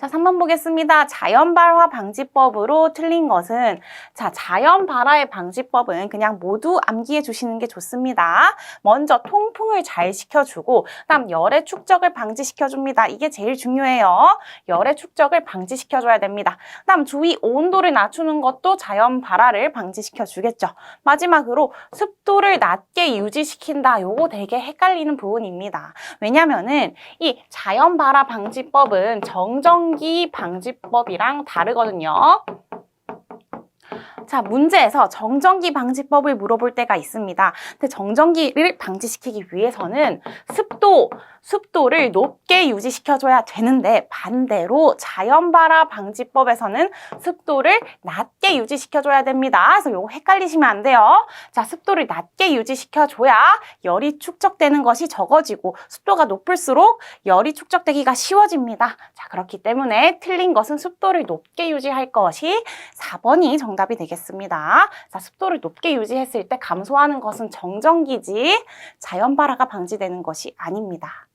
자, 3번 보겠습니다. 자연발화 방지법으로 틀린 것은 자, 자연발화의 방지법은 그냥 모두 암기해 주시는 게 좋습니다. 먼저 통풍을 잘 시켜주고 그다음 열의 축적을 방지시켜줍니다. 이게 제일 중요해요. 열의 축적을 방지시켜줘야 됩니다. 그다음 주위 온도를 낮추는 것도 자연 발화를 방지시켜 주겠죠. 마지막으로 습도를 낮게 유지시킨다. 요거 되게 헷갈리는 부분입니다. 왜냐면은 이 자연 발화 방지법은 정 전기 방지법이랑 다르거든요. 자, 문제에서 정전기 방지법을 물어볼 때가 있습니다. 근데 정전기를 방지시키기 위해서는 습도, 습도를 높게 유지시켜줘야 되는데 반대로 자연발화 방지법에서는 습도를 낮게 유지시켜줘야 됩니다. 그래서 요거 헷갈리시면 안 돼요. 자, 습도를 낮게 유지시켜줘야 열이 축적되는 것이 적어지고 습도가 높을수록 열이 축적되기가 쉬워집니다. 자, 그렇기 때문에 틀린 것은 습도를 높게 유지할 것이 4번이 정답이 되겠습니다. 자, 습도를 높게 유지했을 때 감소하는 것은 정전기지 자연발화가 방지되는 것이 아닙니다.